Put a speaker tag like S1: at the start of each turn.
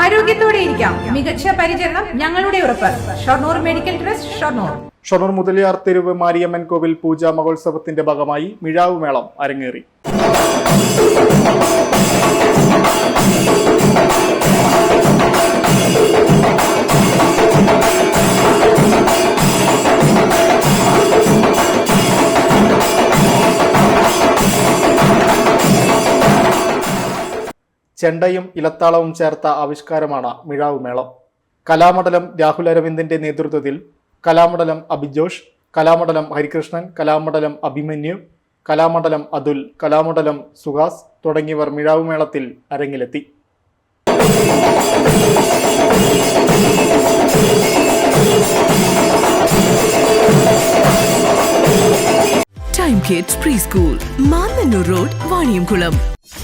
S1: ആരോഗ്യത്തോടെ ഇരിക്കാം. മികച്ച പരിചരണം ഞങ്ങളുടെ ഉറപ്പ്. Shoranur medical trust Shoranur.
S2: Shoranur Mudaliar തെരുവ് മാരിയമ്മൻ കോവിൽ പൂജാ മഹോത്സവത്തിന്റെ ഭാഗമായി മിഴാവ് മേളം അരങ്ങേറി. ചെണ്ടയും ഇലത്താളവും ചേർത്ത ആവിഷ്കാരമാണ് മിഴാവ് മേളം കലാമണ്ഡലം രാഹുൽ അരവിന്ദിന്റെ നേതൃത്വത്തിൽ കലാമണ്ഡലം അഭിജോഷ് കലാമണ്ഡലം ഹരികൃഷ്ണൻ കലാമണ്ഡലം അഭിമന്യു കലാമണ്ഡലം അതുൽ കലാമണ്ഡലം സുഹാസ് തുടങ്ങിയവർ മിഴാവ് മേളത്തിൽ അരങ്ങിലെത്തി.
S3: Kids pre school Mannannur road Vaniyamkulam